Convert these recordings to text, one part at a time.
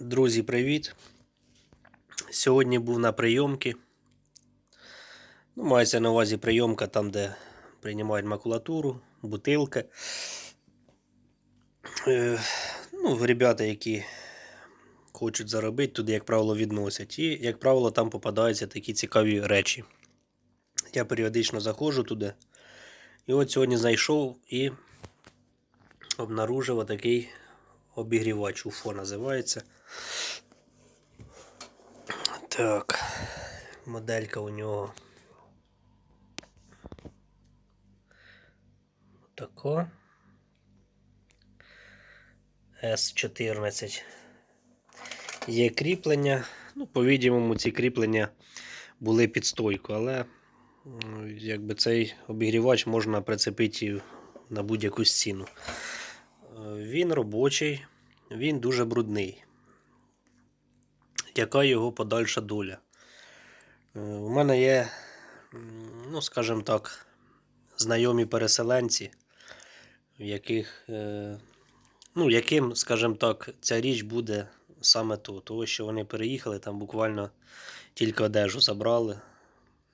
Друзі, привіт! Сьогодні був на прийомці. Ну, мається на увазі прийомка там, де приймають макулатуру, бутилки. Е, ну, ребята, які хочуть заробити, туди, як правило, відносять. І, як правило, там попадаються такі цікаві речі. Я періодично заходжу туди. І от сьогодні знайшов і обнаружив такий обігрівач УФО називається. Так, моделька у нього. Така. С14. Є кріплення. Ну, по-відомому, ці кріплення були під стойку, але якби цей обігрівач можна прицепити на будь-яку стіну. Е, Він робочий, він дуже брудний. Яка його подальша доля? Е, У мене є, ну, скажімо так, знайомі переселенці, в яких, е, ну, яким, скажімо так, ця річ буде саме то. Тому що вони переїхали, там буквально тільки одежу забрали.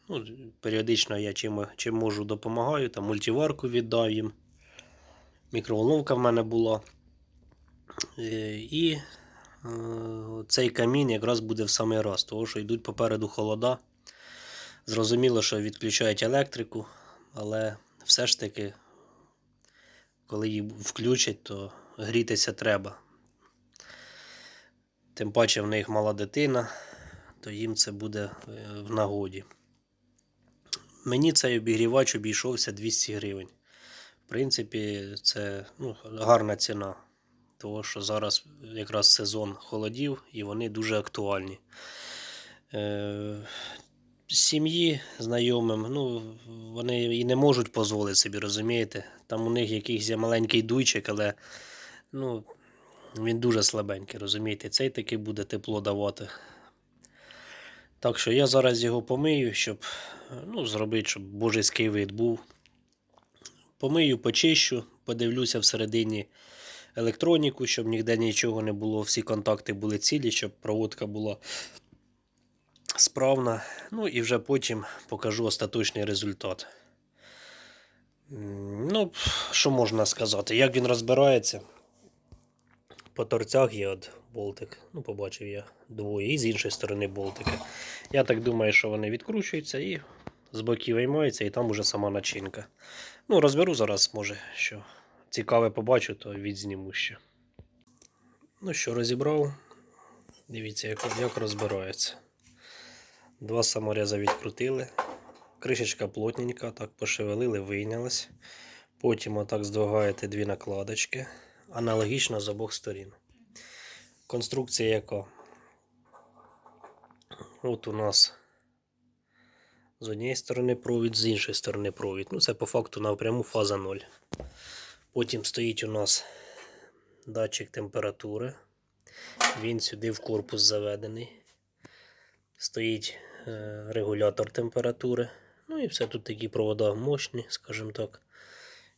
Ну, періодично я чим, чим можу допомагаю, там мультиварку віддав їм. Мікроволновка в мене була. Е, І цей камін якраз буде в самий раз, тому що йдуть попереду холода. Зрозуміло, що відключають електрику, але все ж таки, коли її включать, то грітися треба. Тим паче в них мала дитина, то їм це буде е, в нагоді. Мені цей обігрівач обійшовся 200 гривень. В принципі, це ну, гарна ціна. Тому що зараз якраз сезон холодів і вони дуже актуальні. Е, сім'ї знайомим, ну, вони і не можуть дозволити собі, розумієте? Там у них якийсь маленький дуйчик, але ну, він дуже слабенький, розумієте? Цей таки буде тепло давати. Так що я зараз його помию, щоб ну, зробити, щоб божеський вид був. Помию, почищу, подивлюся всередині електроніку, щоб ніде нічого не було, всі контакти були цілі, щоб проводка була справна. Ну і вже потім покажу остаточний результат. Ну, що можна сказати? Як він розбирається? По торцях є от болтик. Ну, побачив я двоє. І з іншої сторони болтики. Я так думаю, що вони відкручуються і з боків виймаються, і там уже сама начинка. Ну, розберу зараз, може, що цікаве побачу, то відзніму ще. Ну що, розібрав. Дивіться, як, як розбирається. Два самореза відкрутили. Кришечка плотненька, так пошевелили, вийнялась. Потім отак здвигаєте дві накладочки. Аналогічно з обох сторін. Конструкція яка? От у нас з однієї сторони провід, з іншої сторони провід. Ну, це по факту напряму фаза 0. Потім стоїть у нас датчик температури. Він сюди в корпус заведений. Стоїть е, регулятор температури. Ну і все тут такі провода мощні, скажімо так.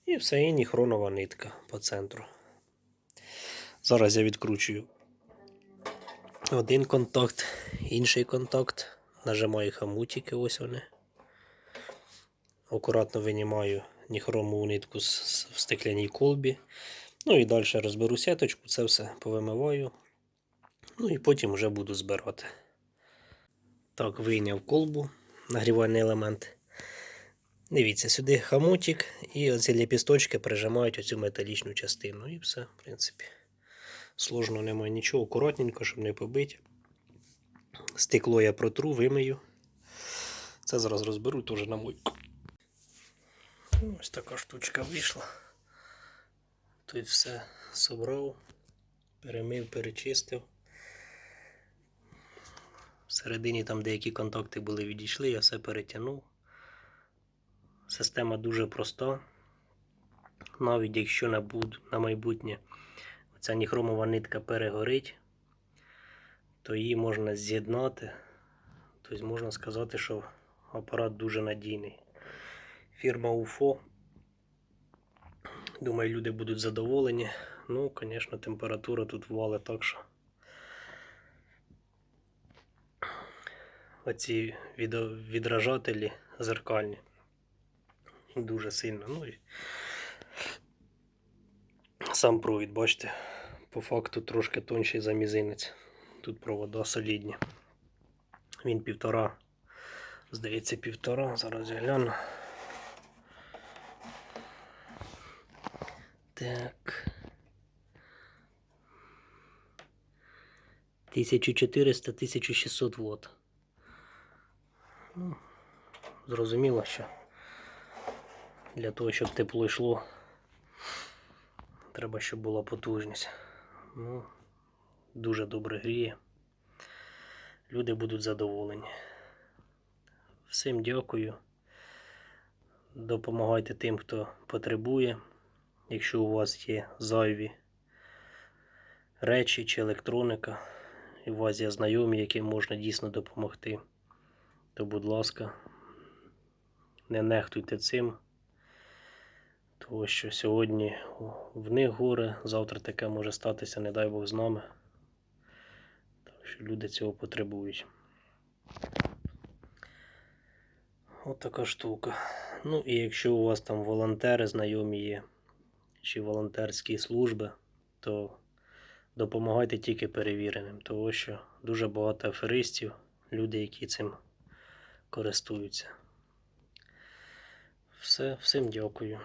І все і ніхронова нитка по центру. Зараз я відкручую один контакт, інший контакт. Нажимаю хамутики, ось вони. Акуратно винімаю ніхромову нитку в стекляній колбі. Ну і далі розберу сеточку, це все повимиваю. Ну і потім вже буду збирати. Так, вийняв колбу, нагрівальний елемент. Дивіться, сюди хамутик і оці ліпісточки прижимають оцю металічну частину. І все, в принципі. Сложно немає нічого, акуратненько, щоб не побити. Стекло я протру, вимию. Це зараз розберу теж на мойку. Ось така штучка вийшла. Тут все собрав, перемив, перечистив. Всередині там деякі контакти були відійшли, я все перетягнув. Система дуже проста. Навіть якщо на, буд- на майбутнє ця ніхромова нитка перегорить, то її можна з'єднати. Тобто можна сказати, що апарат дуже надійний фірма УФО. Думаю, люди будуть задоволені. Ну, звісно, температура тут ввали так, що оці відражателі зеркальні. Дуже сильно. Ну і сам провід, бачите, по факту трошки тонший за мізинець. Тут провода солідні. Він півтора, здається, півтора, зараз я гляну. Так. 1400-1600 Вт. Ну, зрозуміло, що для того, щоб тепло йшло, треба, щоб була потужність. Ну, дуже добре гріє. Люди будуть задоволені. Всім дякую. Допомагайте тим, хто потребує. Якщо у вас є зайві речі чи електроніка, і у вас є знайомі, яким можна дійсно допомогти, то, будь ласка, не нехтуйте цим. Тому що сьогодні в них горе, завтра таке може статися, не дай Бог з нами. Так що люди цього потребують. От така штука. Ну і якщо у вас там волонтери знайомі є, чи волонтерські служби, то допомагайте тільки перевіреним, тому що дуже багато аферистів, люди, які цим користуються. Все, всім дякую.